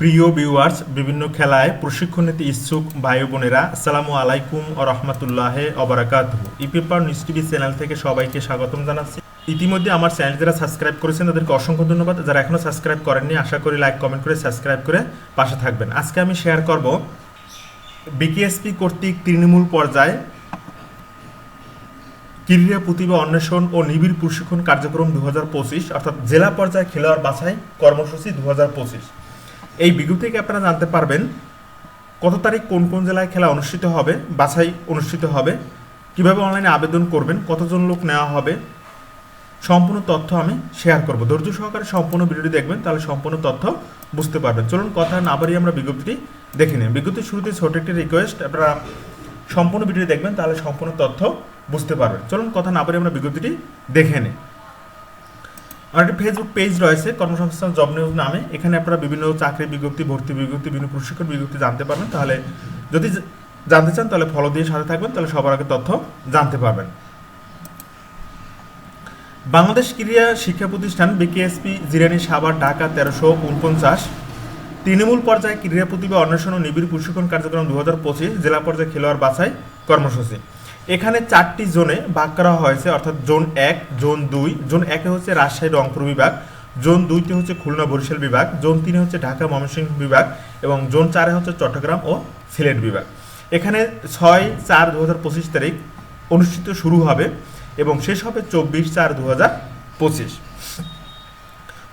প্রিয় ভিউয়ার্স বিভিন্ন খেলায় প্রশিক্ষণ নিতে ইচ্ছুক ভাই বোনেরা, আসসালামু আলাইকুম ও রহমতুল্লাহ অবরাকাত ইপিপার নিউজ টিভি চ্যানেল থেকে সবাইকে স্বাগতম জানাচ্ছি। ইতিমধ্যে আমার চ্যানেল যারা সাবস্ক্রাইব করেছেন, তাদেরকে অসংখ্য ধন্যবাদ। যারা এখনও সাবস্ক্রাইব করেননি, আশা করি লাইক, কমেন্ট করে সাবস্ক্রাইব করে পাশে থাকবেন। আজকে আমি শেয়ার করব বিকেএসপি কর্তৃক তৃণমূল পর্যায়ে ক্রীড়া প্রতিভা অন্বেষণ ও নিবিড় প্রশিক্ষণ কার্যক্রম দু হাজার পঁচিশ, অর্থাৎ জেলা পর্যায়ে খেলোয়াড় বাছাই কর্মসূচি দু হাজার পঁচিশ। এই বিজ্ঞপ্তি থেকে আপনারা জানতে পারবেন কত তারিখ কোন কোন জেলায় খেলা অনুষ্ঠিত হবে, বাছাই অনুষ্ঠিত হবে, কীভাবে অনলাইনে আবেদন করবেন, কতজন লোক নেওয়া হবে, সম্পূর্ণ তথ্য আমি শেয়ার করব। ধৈর্য সহকারে সম্পূর্ণ ভিডিওটি দেখবেন, তাহলে সম্পূর্ণ তথ্য বুঝতে পারবেন। চলুন কথা না বাড়িয়ে আমরা বিজ্ঞপ্তিটি দেখে নিন বিজ্ঞপ্তির শুরুতে ছোট একটি রিকোয়েস্ট আপনারা সম্পূর্ণ ভিডিওটি দেখবেন, তাহলে সম্পূর্ণ তথ্য বুঝতে পারবেন। চলুন কথা না বাড়িয়ে আমরা বিজ্ঞপ্তিটি দেখে নিই। আমার একটি ফেসবুক পেজ রয়েছে, কর্মসংস্থান জব নিউজ নামে। এখানে আপনারা বিভিন্ন চাকরি বিজ্ঞপ্তি, ভর্তি বিজ্ঞপ্তি, বিভিন্ন প্রশিক্ষণ বিজ্ঞপ্তি জানতে পারবেন। তাহলে যদি জানতে চান, তাহলে ফলো দিয়ে সাথে থাকবেন, তাহলে সবার আগে তথ্য জানতে পারবেন। বাংলাদেশ ক্রীড়া শিক্ষা প্রতিষ্ঠান, বিকেএসপি, জিরানি সাভার, ঢাকা তেরোশো উনপঞ্চাশ। তৃণমূল পর্যায়ে ক্রীড়া প্রতিভা অন্বেষণ ও নিবিড় প্রশিক্ষণ কার্যক্রম দু পঁচিশ, জেলা পর্যায়ে খেলোয়াড় বাছাই কর্মসূচি। এখানে চারটি জোনে ভাগ করা হয়েছে, অর্থাৎ জোন এক, জোন দুই, জোন একে হচ্ছে রাজশাহী রংপুর বিভাগ, জোন দুইতে হচ্ছে খুলনা বরিশাল বিভাগ, জোন তিনে হচ্ছে ঢাকা ময়মনসিংহ বিভাগ এবং জোন চারে হচ্ছে চট্টগ্রাম ও সিলেট বিভাগ। এখানে ছয় চার দু হাজার পঁচিশ তারিখ অনুষ্ঠিত শুরু হবে এবং শেষ হবে চব্বিশ চার দু হাজার পঁচিশ।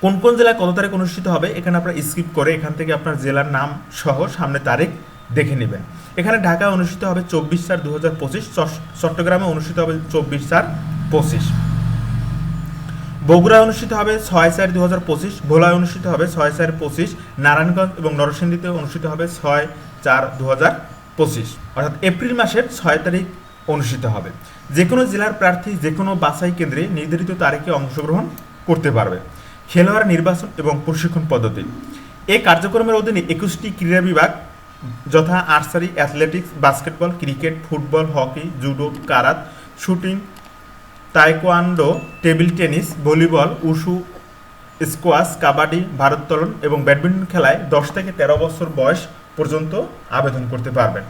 কোন কোন জেলায় কত তারিখ অনুষ্ঠিত হবে এখানে আপনারা স্কিপ করে এখান থেকে আপনার জেলার নাম সহ সামনে তারিখ দেখে নেবেন। এখানে ঢাকায় অনুষ্ঠিত হবে চব্বিশ চার দু হাজার পঁচিশ চট্টগ্রামে অনুষ্ঠিত হবে চব্বিশ চার পঁচিশ। বগুড়ায় অনুষ্ঠিত হবে ছয় চার দু হাজার পঁচিশ, ভোলায় অনুষ্ঠিত হবে ছয় চার পঁচিশ, নারায়ণগঞ্জ এবং নরসিংদীতে অনুষ্ঠিত হবে ছয় চার দু হাজার পঁচিশ। অর্থাৎ এপ্রিল মাসের ছয় তারিখ অনুষ্ঠিত হবে। যে কোনো জেলার প্রার্থী যে কোনো বাছাই কেন্দ্রে নির্ধারিত তারিখে অংশগ্রহণ করতে পারবে। খেলোয়াড় নির্বাচন এবং প্রশিক্ষণ পদ্ধতি। এই কার্যক্রমের অধীনে একুশটি ক্রীড়া বিভাগ যথা archery athletics, basketball, cricket, football, hockey, judo, karate, shooting, taekwondo, table tennis, volleyball, wushu, squash, kabaddi, ভারোত্তোলন এবং ব্যাডমিন্টন খেলায় দশ থেকে তেরো বছর বয়স পর্যন্ত আবেদন করতে পারবেন।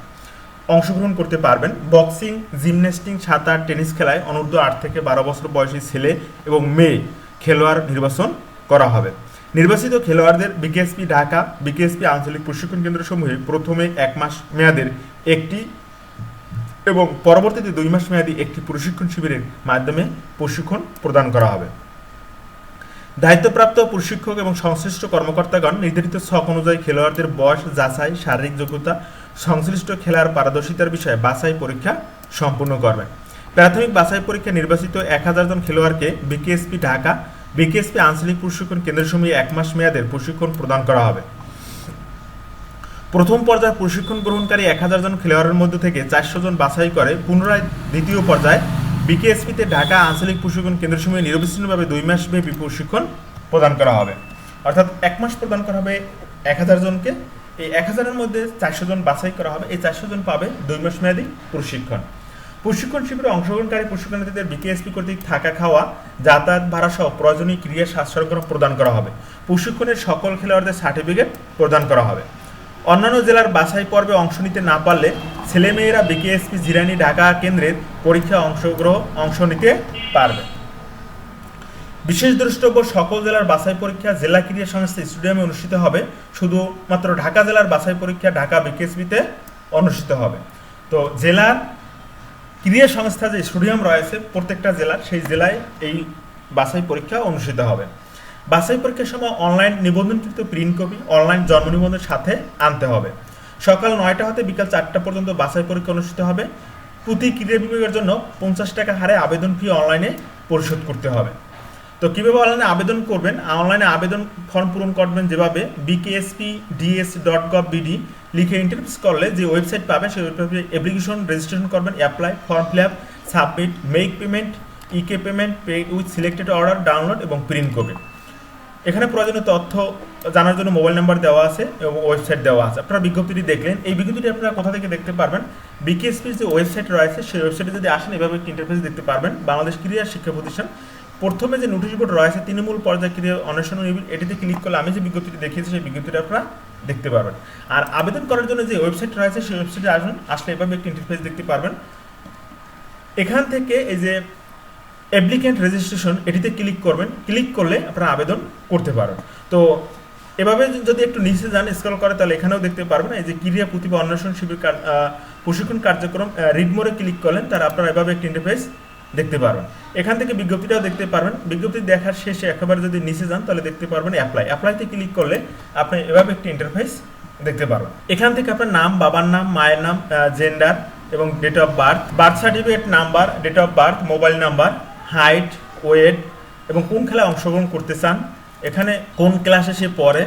অংশগ্রহণ করতে পারবেন। বক্সিং, জিমন্যাস্টিং, সাঁতার, টেনিস খেলায় অনূর্ধ্ব আট থেকে বারো বছর বয়সী ছেলে এবং মেয়ে খেলোয়াড় নির্বাচন করা হবে। নির্বাচিত খেলোয়াড়দের বিকেএসপি ঢাকা, বিকেএসপি আঞ্চলিক প্রশিক্ষণ কেন্দ্রসমূহে প্রথমে এক মাস মেয়াদের একটি এবং পরবর্তীতে দুই মাস মেয়াদী একটি প্রশিক্ষণ শিবিরের মাধ্যমে প্রশিক্ষণ প্রদান করা হবে। দায়িত্বপ্রাপ্ত প্রশিক্ষক এবং সংশ্লিষ্ট কর্মকর্তাগণ নির্ধারিত ছক অনুযায়ী খেলোয়াড়দের বয়স, যাচাই, শারীরিক যোগ্যতা, সংশ্লিষ্ট খেলার পারদর্শিতার বিষয়ে বাছাই পরীক্ষা সম্পূর্ণ করবেন প্রাথমিক বাছাই পরীক্ষা নির্বাচিত এক হাজার জন খেলোয়াড়কে বিকেএসপি ঢাকা বিকেএসপি আঞ্চলিক প্রশিক্ষণ কেন্দ্রসমূহে এক মাস মেয়াদের প্রশিক্ষণ প্রদান করা হবে। প্রথম পর্যায়ে প্রশিক্ষণ গ্রহণকারী এক হাজার জন খেলোয়াড়ের মধ্যে থেকে চারশো জন বাছাই করে, পুনরায় দ্বিতীয় পর্যায়ে বিকেএসপিতে ঢাকা আঞ্চলিক প্রশিক্ষণ কেন্দ্রসমূহে নিরবিচ্ছিন্নভাবে দুই মাস ব্যাপী প্রশিক্ষণ প্রদান করা হবে। অর্থাৎ এক মাস প্রদান করা হবে এক হাজার জনকে, এই এক হাজারের মধ্যে চারশো জন বাছাই করা হবে, এই চারশো জন পাবে দুই মাস মেয়াদী প্রশিক্ষণ। প্রশিক্ষণ শিবিরে অংশগ্রহণকারী প্রশিক্ষণার্থীদের বিকেএসপি কর্তৃক থাকা খাওয়া, যাতায়াত ভাড়া সহ প্রয়োজনীয় ক্রিয়া সরবরাহ প্রদান করা হবে। প্রশিক্ষণের সকল খেলোয়াড়দের সার্টিফিকেট প্রদান করা হবে। অন্যান্য জেলার বাছাই পর্বে অংশ নিতে না পারলে ছেলেমেয়েরা বিকেএসপি জিরানি ঢাকা কেন্দ্রের পরীক্ষা অংশগ্রহ, অংশ নিতে পারবে। বিশেষ দ্রষ্টব্য, সকল জেলার বাছাই পরীক্ষা জেলা ক্রীড়া সংস্থা স্টেডিয়ামে অনুষ্ঠিত হবে। শুধুমাত্র ঢাকা জেলার বাছাই পরীক্ষা ঢাকা বিকেএসপিতে অনুষ্ঠিত হবে। তো জেলার ক্রীড়া সংস্থা যে স্টেডিয়াম রয়েছে প্রত্যেকটা জেলার, সেই জেলায় এই বাছাই পরীক্ষা অনুষ্ঠিত হবে। বাছাই পরীক্ষার সময় অনলাইন নিবন্ধনকৃত প্রিন্ট কপি অনলাইন জন্ম নিবন্ধনের সাথে আনতে হবে। সকাল নয়টা হতে বিকাল চারটা পর্যন্ত বাছাই পরীক্ষা অনুষ্ঠিত হবে। প্রতি ক্রীড়া বিভাগের জন্য পঞ্চাশ টাকা হারে আবেদন ফি অনলাইনে পরিশোধ করতে হবে। তো কীভাবে অনলাইনে আবেদন করবেন? অনলাইনে আবেদন ফর্ম পূরণ করবেন যেভাবে BKSP DS dot gov BD লিখে ইন্টারভিউস করলে যে ওয়েবসাইট পাবে সেই ওয়েবসাইটে অ্যাপ্লিকেশন রেজিস্ট্রেশন করবেন apply form fill up submit make payment E K payment pay with selected order download এবং প্রিন্ট করবেন। এখানে প্রয়োজনীয় তথ্য জানার জন্য মোবাইল নাম্বার দেওয়া আছে এবং ওয়েবসাইট দেওয়া আছে। আপনারা বিজ্ঞপ্তিটি দেখলেন। এই বিজ্ঞপ্তিটি আপনারা কোথা থেকে দেখতে পারবেন? বিকেএসপির যে ওয়েবসাইট রয়েছে, সেই ওয়েবসাইটে যদি আসেন, এভাবে একটি ইন্টারফেস দেখতে পারবেন। বাংলাদেশ ক্রীড়া শিক্ষা প্রতিষ্ঠান। প্রথমে যে নোটিশ বোর্ড রয়েছে, তৃণমূল পর্যায়ে ক্রীড়া অন্বেষণ এটিতে ক্লিক করলে আমি যে বিজ্ঞপ্তিটি দেখিয়েছি, সেই বিজ্ঞপ্তিটা আপনারা দেখতে পারবেন। আর আবেদন করার জন্য যে ওয়েবসাইট রয়েছে, সেই ওয়েবসাইটে আসবেন আসলে এভাবে একটি ইন্টারফেস দেখতে পারবেন। এখান থেকে এই যে অ্যাপ্লিক্যান্ট রেজিস্ট্রেশন এটিতে ক্লিক করবেন। ক্লিক করলে আপনারা আবেদন করতে পারবেন। তো এভাবে যদি একটু নিচে যান স্ক্রল করে, তাহলে এখানেও দেখতে পারবেন, এই যে ক্রিয়া প্রতিভা অন্বেষণ শিবির প্রশিক্ষণ কার্যক্রম রিডমোরে ক্লিক করলেন তার আপনারা এভাবে একটি ইন্টারফেস দেখতে পারবেন। এখান থেকে বিজ্ঞপ্তিটাও দেখতে পারবেন। বিজ্ঞপ্তি দেখার শেষে একেবারে যদি নিচে যান, তাহলে দেখতে পারবেন অ্যাপ্লাই অ্যাপ্লাইতে ক্লিক করলে আপনি এভাবে একটি ইন্টারফেস দেখতে পারবেন। এখান থেকে আপনার নাম, বাবার নাম, মায়ের নাম জেন্ডার এবং date of birth birth certificate number date of birth mobile number height weight এবং কোন খেলায় অংশগ্রহণ করতে চান, এখানে কোন ক্লাসে সে পড়ে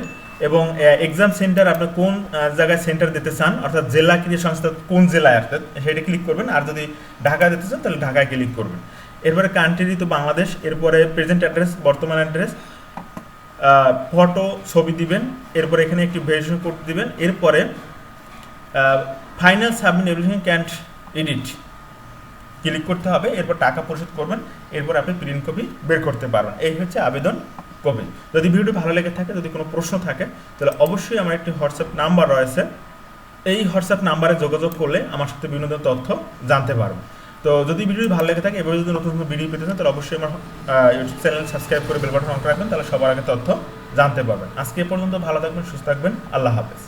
এবং এক্সাম সেন্টার আপনি কোন জায়গায় সেন্টার দিতে চান, অর্থাৎ জেলা ক্রীড়া সংস্থা, কোন জেলায় অর্থাৎ সেটা ক্লিক করবেন, আর যদি ঢাকা দিতে চান, তাহলে ঢাকায় ক্লিক করবেন। এরপরে কান্ট্রি তো বাংলাদেশ, এরপরে প্রেজেন্ট অ্যাড্রেস বর্তমান অ্যাড্রেস ফটো ছবি দিবেন, এরপরে এখানে একটি ভেরিফিকেশন কোড দিবেন, এরপরে final submit everything can't edit click করতে হবে, এরপর টাকা পরিশোধ করবেন, এরপর আপনি প্রিন্ট কপি বের করতে পারবেন। এই হচ্ছে আবেদন কপি যদি ভিডিওটি ভালো লেগে থাকে, যদি কোনো প্রশ্ন থাকে, তাহলে অবশ্যই আমার একটি হোয়াটসঅ্যাপ নাম্বার রয়েছে। এই হোয়াটসঅ্যাপ নাম্বারে যোগাযোগ করলে আমার সাথে বিভিন্ন তথ্য জানতে পারব। তো যদি ভিডিওটি ভালো লেগে থাকে এবার যদি নতুন নতুন ভিডিও পেতে চান, তাহলে অবশ্যই আমার ইউটিউব চ্যানেল সাবস্ক্রাইব করে বেল বাটন অন রাখবেন, তাহলে সবার আগে তথ্য জানতে পারবেন। আজকে পর্যন্ত ভালো থাকবেন, সুস্থ থাকবেন, আল্লাহ হাফেজ।